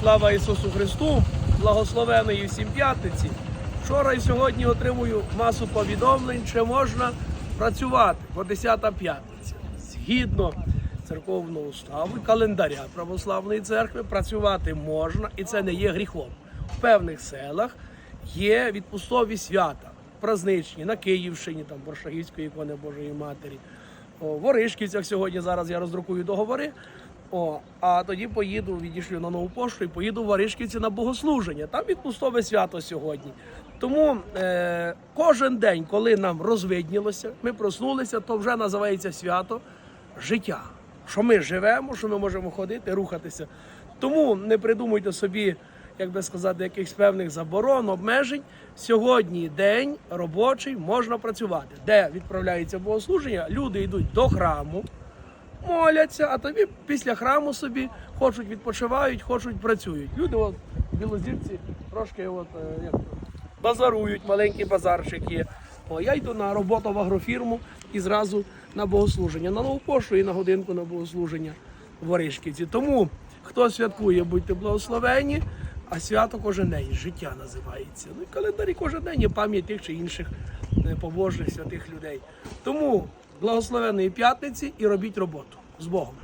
Слава Ісусу Христу! Благословеної всім п'ятниці. Вчора і сьогодні отримую масу повідомлень, чи можна працювати по 10 п'ятниця. Згідно церковного уставу календаря православної церкви працювати можна, і це не є гріхом. В певних селах є відпустові свята, празничні на Київщині, там Боршагівської ікони Божої Матері. В Оришківцях сьогодні зараз я роздрукую договори. О, а тоді поїду, відійшлю на нову пошту і поїду в Варишківці на богослуження. Там відпустове свято сьогодні. Тому е, кожен день, коли нам розвиднілося, ми проснулися, то вже називається свято життя. Що ми живемо, що ми можемо ходити, рухатися. Тому не придумуйте собі, як би сказати, якихось певних заборон, обмежень. Сьогодні день робочий, можна працювати. Де відправляється богослуження, люди йдуть до храму моляться, а тобі після храму собі хочуть відпочивають, хочуть працюють. Люди от білозірці трошки от, е, як, базарують, маленький базарчик. О, я йду на роботу в агрофірму і зразу на богослуження. На нову пошту і на годинку на богослуження в Оришківці. Тому хто святкує, будьте благословені, а свято кожен день, життя називається. Ну і календарі кожен день є пам'ять тих чи інших побожних святих людей. Тому благословеної п'ятниці і робіть роботу з Богом.